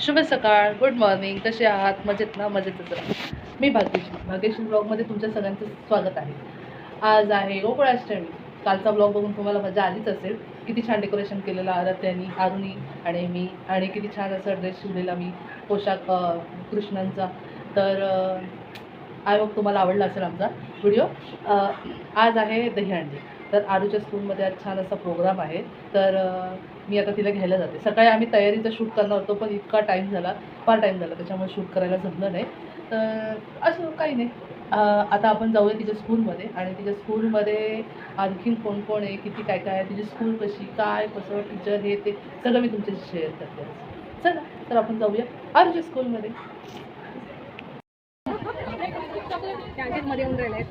शुभ सकाळ good morning कसे आहात? मजेत ना? मजेतच राहा मी भाग्यश्री. भाग्यश्री ब्लॉगमध्ये तुमच्या सगळ्यांचं स्वागत आहे. आज आहे गोकुळाष्टमी कालचा ब्लॉग बघून तुम्हाला मजा आलीच असेल. किती छान डेकोरेशन केलेलं आरत्यानी आरुणी आणि मी. आणि किती छान असा ड्रेस शिवलेला मी पोशाख कृष्णांचा. तर आय होप तुम्हाला आवडला असेल आमचा व्हिडिओ आज आहे दहीहंडी. तर आरूच्या स्कूलमध्ये आज छान असा प्रोग्राम आहे. तर मी आता तिला घ्यायला जाते. सकाळी आम्ही तयारीचं शूट करणार होतो पण इतका टाईम झाला फार टाईम झाला त्याच्यामुळे शूट करायला जमलं नाही. तर असं काही नाही. आता आपण जाऊया तिच्या स्कूलमध्ये आणि तिच्या स्कूलमध्ये आणखीन कोण कोण आहे किती काय काय आहे तिची स्कूल कशी काय कसं टीचर हे ते सगळं मी तुमच्याशी शेअर करते चला तर आपण जाऊया आरूच्या स्कूलमध्ये कॅन्टीनमध्ये येऊन राहिले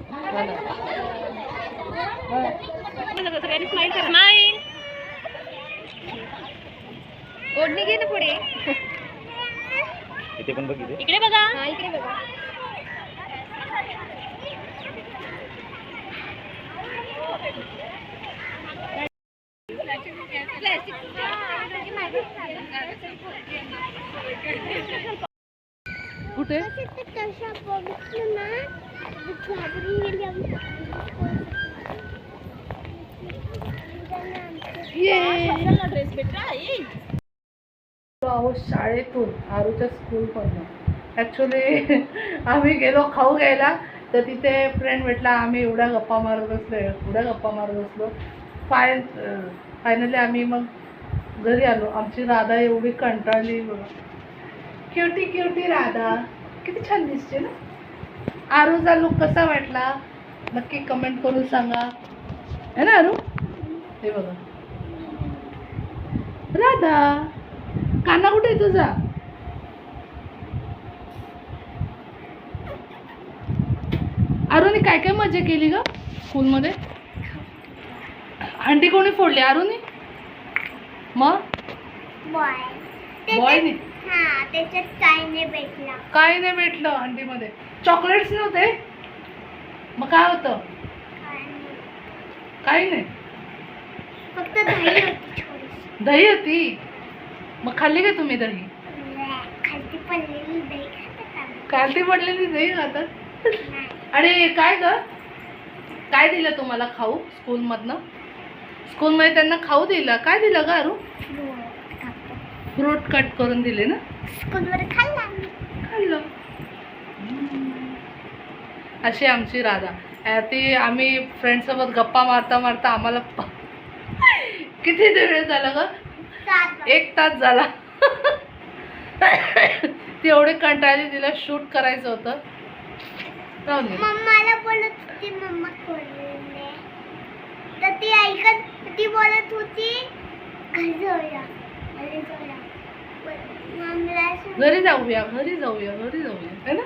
स्माईल ओढणी घे ना पुढे. इथे पण बघ इथे. इकडे बघा. हा इकडे बघा. कुठे? ड्रेस भेटला अहो शाळेतून आरूच्या स्कूलमधनं. ॲक्च्युली आम्ही गेलो खाऊ घ्यायला तर तिथे फ्रेंड भेटला आम्ही एवढ्या गप्पा मारत बसलो एवढ्या गप्पा मारत बसलो. फाय फायनली आम्ही मग घरी आलो. आमची राधा एवढी कंटाळली. क्युटी क्युटी राधा किती छान दिसते ना. आरूचा लुक कसा वाटला? नक्की कमेंट करून सांगा. है ना आरू? हे बघा. राधा काना कुठे आहे तुझा? अरुणी काय काय मजा केली ग स्कूलमध्ये? अंडी कोणी फोडली? अरुणी? मग? बॉयने हा काय नाही भेटला. काय नाही भेटलं अंडीमध्ये चॉकलेट्स नव्हते? मग काय होतं? काय नाही. काही नाही. फक्त दही होती? मग खाल्ली का तुम्ही दही. खालती पडलेली दही. कालती पडलेली दही खातात? काय ग? काय दिलं तुम्हाला खाऊ स्कूलमधनं? स्कूलमध्ये त्यांना खाऊ दिलं. काय दिलं ग अरू? फ्रूट कट करून दिले ना? स्कूलवर खाल्ला अशी आमची राधा. ती आम्ही फ्रेंडसोबत गप्पा मारता मारता आम्हाला किती वेळ झाला ग. एक तास झाला. ती एवढी कंटाळली तिला शूट करायचं होतं. राहून दे. मम्माला बोलत होती मम्मा खोलले तर ती ऐकत ती बोलत होती घरी जाऊया घरी जाऊया. घरी जाऊया घरी जाऊया घरी जाऊया. है ना?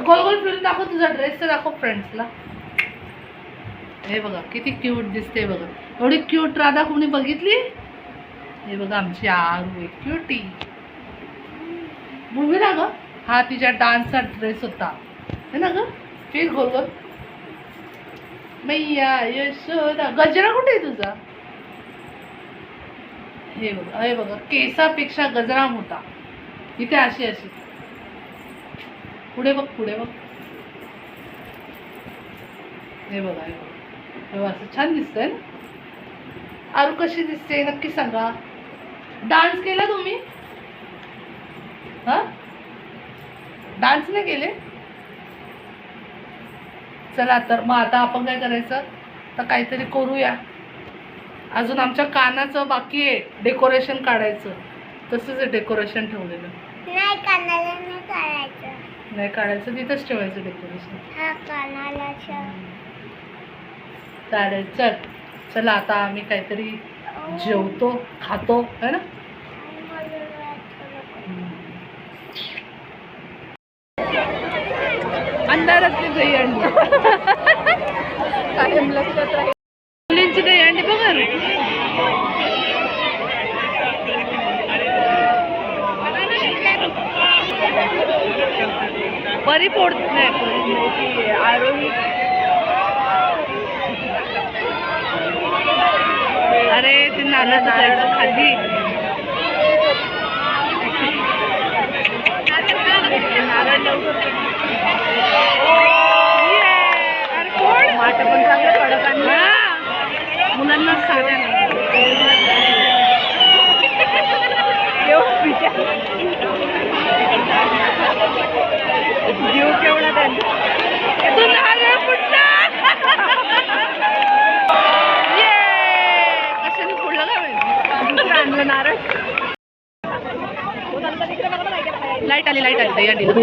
गोल गोल फिरून दाखव तुझा ड्रेस तर दाखव फ्रेंड्सला हे बघा किती क्यूट दिसते बघा. एवढी क्यूट राधा कोणी बघितली? हे बघा आमची आरू क्युटी मूवी ना ग हा तिच्या डान्सचा ड्रेस होता. है ना ग? फिर गोल गोल मैया यशोदा हो गजरा कुठे आहे तुझा? हे बघा हे बघा केसापेक्षा गजरा मोठा. इथे अशी अशी. पुढे बघ पुढे बघ. हे बघा हे बघा. हे बघा, असं छान दिसतंय ना? आरू कशी दिसते नक्की सांगा. डान्स केला तुम्ही? हा? डान्स नाही केले? चला तर मग आता आपण काय करायचं? तर काहीतरी करूया. अजून आमच्या कानाचं बाकी आहे डेकोरेशन काढायचं. तसंच आहे डेकोरेशन ठेवलेलं. नाही कानाला नाही काढायचं. नाही काढायचं तिथंच ठेवायचं डेकोरेशन हा चालेल चल. चला आता आम्ही काहीतरी जेवतो खातो है ना? अंधारात दही अंडी कायम लक्षात राहील. नारळ नारळ खाली. नारळ वाट पण चांगलं कडक आणलं मुलांना साध्या जीव केवढा त्यांचा ಅಲ್ಲಿ ಲೈಟ್ ಆಗಿದೆ ಏನಿಲ್ಲ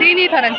தீனி தரன்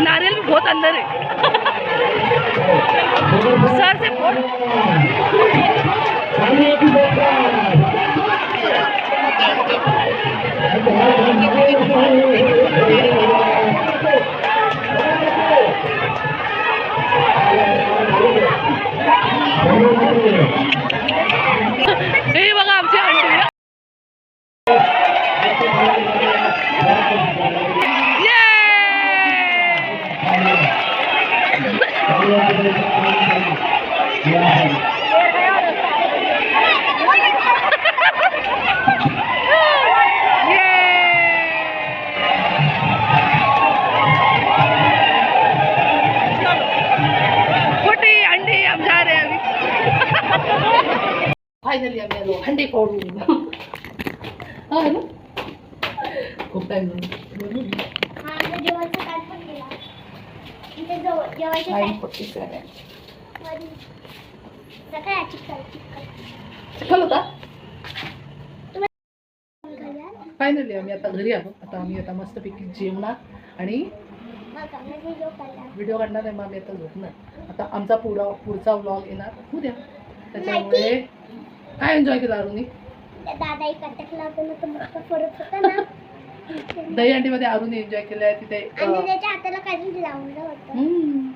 नारियल भी बहुत अंदर है। सर से बहुत हे फायनली आम्ही आलो. अंडी फोडून हा ना? खूप टाइम हा चिखल होता. फायनली आम्ही आता घरी आलो. आता आम्ही आता मस्तपैकी जेवणार आणि. व्हिडिओ काढणार. आहे मग आम्ही आता झोपणार. आता आमचा पुढा पुढचा व्लॉग येणार. उद्या त्याच्यामुळे काय एन्जॉय केला अरुणी? दादा एक अटक ना तो मस्त फरक होता ना. दहीहंडीमध्ये अरुणी एन्जॉय केलं आहे तिथे आणि अं, त्याच्या हाताला काहीतरी लावलं होतं. हम्म,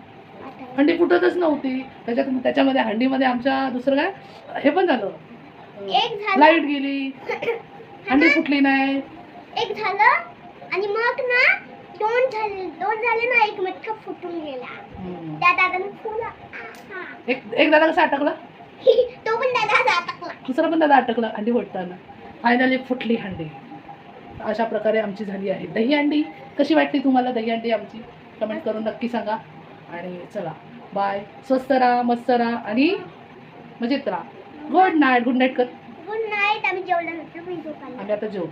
हाताला. हंडी फुटतच नव्हती. त्याच्यात त्याच्यामध्ये हंडीमध्ये आमच्या दुसरं काय? हे पण झालं. एक झालं. लाइट गेली. हंडी फुटली नाही. एक झालं. आणि मग ना दोन झाले दोन झाले ना एक मटका फुटून गेला. हम्म. त्या दादाने फुल आहा. एक एक दादा कसा अटकला? तो पण दादा अटकला. दुसरा पण दादा अटकला हंडी फोडताना. फायनली फुटली हंडी अशा प्रकारे आमची झाली आहे. दही अंडी कशी वाटली तुम्हाला दही अंडी आमची? कमेंट करून नक्की सांगा. आणि चला बाय स्वस्त राहा मस्त राहा आणि मजेत राहा. गुड नाईट गुड नाईट कर. गुड नाईट आम्ही झोपायला आम्ही आता जेवू.